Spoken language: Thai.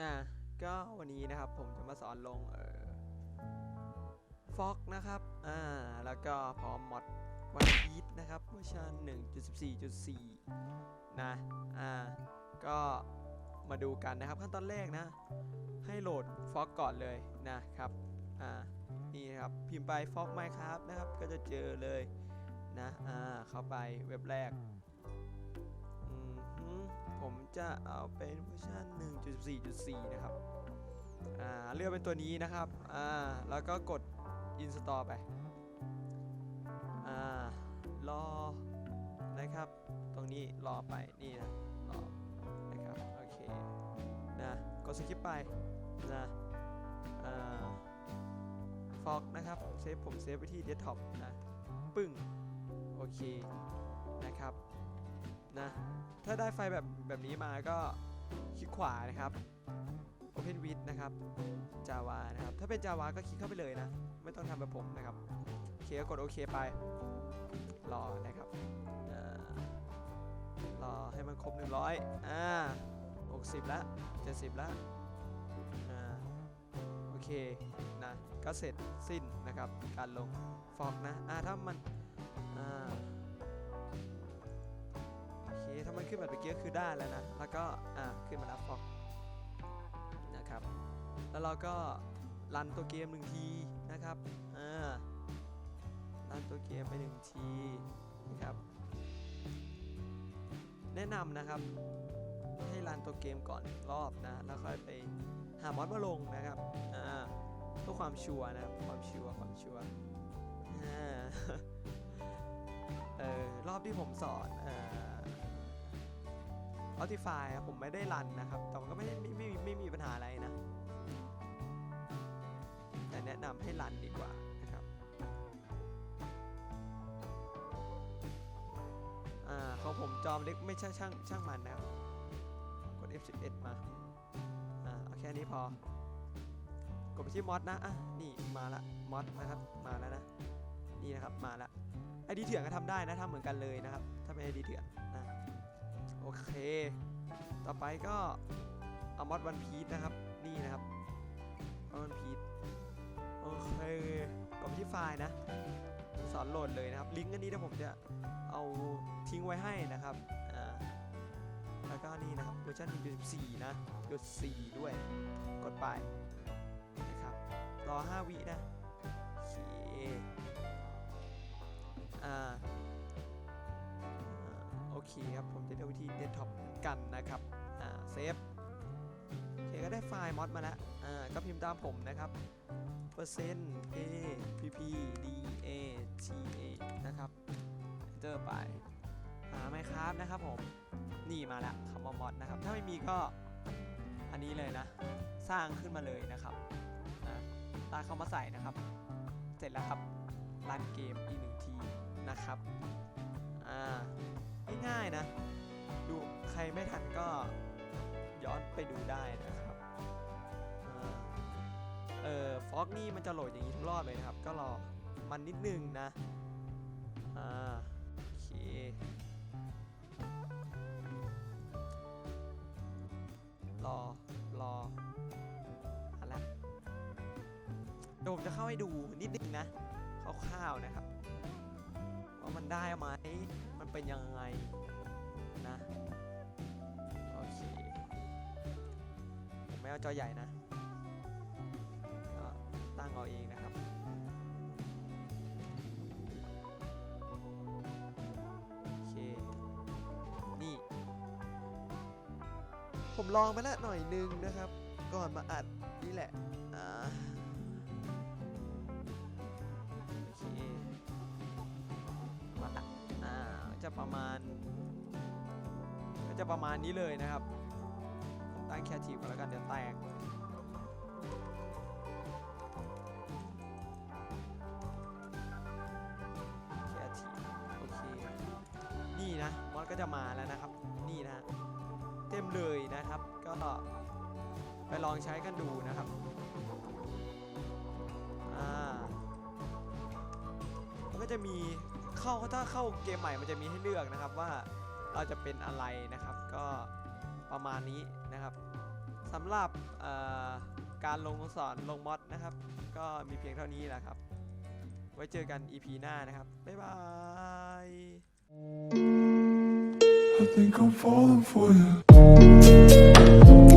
อ่าก็วันนี้นะครับผมจะมาสอนลงเอ่อฟอกนะครับอ่าแล้วก็พร้อมมอดวันพีทนะครับเวอร์ชัน1.14.4 นะอ่าก็มาดูกันนะครับขั้นตอนแรกนะ ให้โหลดฟอกก่อนเลยนะครับอ่านี่นะครับพิมพ์ไปฟอกไมครับนะครับ ก็จะเจอเลยนะอ่าเข้าไปเว็บแรก ผมจะเอาเป็นเวอร์ชัน1.14.4 นะครับ อ่า เลือกเป็นตัวนี้นะครับ อ่า แล้วก็กด install ไป อ่า รอ นะครับ ตรงนี้รอไป นี่นะ รอ นะครับ โอเค นะ กดสคิปไป นะ อ่าฟอกนะครับ เซฟผมเซฟไว้ที่เดสก์ท็อปนะ ปึ้ง โอเค นะครับ นะ ถ้าได้ไฟแบบแบบนี้มาก็คลิกขวานะครับ Open with นะครับ Java นะครับ ถ้าเป็น Java ก็คลิกเข้าไปเลยนะ ไม่ต้องทำแบบผมนะครับโอเคก็กดโอเคไป รอนะครับอ่ารอให้มันครบ 100 อ่า 60 แล้ว 70 แล้ว อ่า โอเค นะ ก็เสร็จสิ้นนะครับ การลงฟอกนะ อ่า ถ้ามัน อ่า โอเคถ้ามันขึ้นแบบเมื่อกี้คือได้แล้วนะ แล้วก็อ่าขึ้นมาแล้วฟอกนะครับ แล้วเราก็รันตัวเกมหนึ่งทีนะครับอ่ารันตัวเกมไปหนึ่งทีนะครับ แนะนำนะครับให้รันตัวเกมก่อนรอบนะ แล้วค่อยไปหามอดมาลงนะครับอ่าเพื่อความชัวร์นะครับความชัวร์ความชัวร์อ่าเออรอบที่ผมสอนเอ่อ Optify ผมไม่ได้รันนะครับ แต่ก็ไม่ได้ไม่ไม่ไม่มีปัญหาอะไรนะ แต่แนะนำให้รันดีกว่านะครับอ่าของผมจอมเล็กไม่ใช่ช่างช่างมันนะครับ กด F11 มา อ่าเอาแค่นี้พอกดไปที่มอดนะอะนี่มาละมอดนะครับ มาแล้วนะ นี่นะครับ มาละไอดีเถื่อนก็ทำได้นะทำเหมือนกันเลยนะครับ ถ้าเป็นไอดีเถื่อนนะ โอเค ต่อไปก็อมอดวันพีชนะครับ นี่นะครับมอดวันพีชโอเคกดไปที่ไฟล์นะ สอนโหลดเลยนะครับ ลิงก์อันนี้เดี๋ยวผมจะเอาทิ้งไว้ให้นะครับอ่าแล้วก็นี่นะครับเวอร์ชัน1.14 นะ จุด4ด้วย กดไปนะครับ รอ 5 วินะ คครับ ผมจะเลือกวิธีเดสก์ท็อปกันนะครับ อ่า เซฟโอเคก็ได้ไฟล์มอดมาแล้ว อ่า ก็พิมพ์ตามผมนะครับเปอร์เซ็นต์ a p p d a t a นะครับ enter ไป หาไมครับนะครับผม นี่มาแล้วคำว่ามอดนะครับ ถ้าไม่มีก็อันนี้เลยนะ สร้างขึ้นมาเลยนะครับอ่าตาเข้ามาใส่นะครับ เสร็จแล้วครับรันเกมอีกหนึ่งทีนะครับ อ่า ง่ายๆนะ ดูใครไม่ทันก็ย้อนไปดูได้นะครับอ่าเออฟอกนี่มันจะโหลดอย่างนี้ทุกรอบเลยนะครับ ก็รอมันนิดนึงนะ อ่า โอเครอรออะไรเดี๋ยวผมจะเข้าให้ดูนิดนึงนะคร่าวๆนะครับ ว่ามันได้ไหม มันเป็นยังไงนะ โอเค ผมไม่เอาจอใหญ่นะก็ตั้งเอาเองนะครับโอเคนี่ผมลองไปแล้วหน่อยนึงนะครับ ก่อนมาอัดนี่แหละ อ่า ประมาณ ก็จะประมาณนี้เลยนะครับผมตั้งแคทีฟก่อนแล้วกันเดี๋ยวแตกแคทีฟโอเคนี่นะมอสก็จะมาแล้วนะครับ นี่นะเต็มเลยนะครับ ก็ไปลองใช้กันดูนะครับอ่ามันก็จะมี เข้าถ้าเข้าเกมใหม่มันจะมีให้เลือกนะครับว่าเราจะเป็นอะไรนะครับ ก็ประมาณนี้นะครับสำหรับการลงสอนลงมอดนะครับ ก็มีเพียงเท่านี้แหละครับ ไว้เจอกัน EP หน้านะครับ บ๊ายบาย I think I'm falling for you.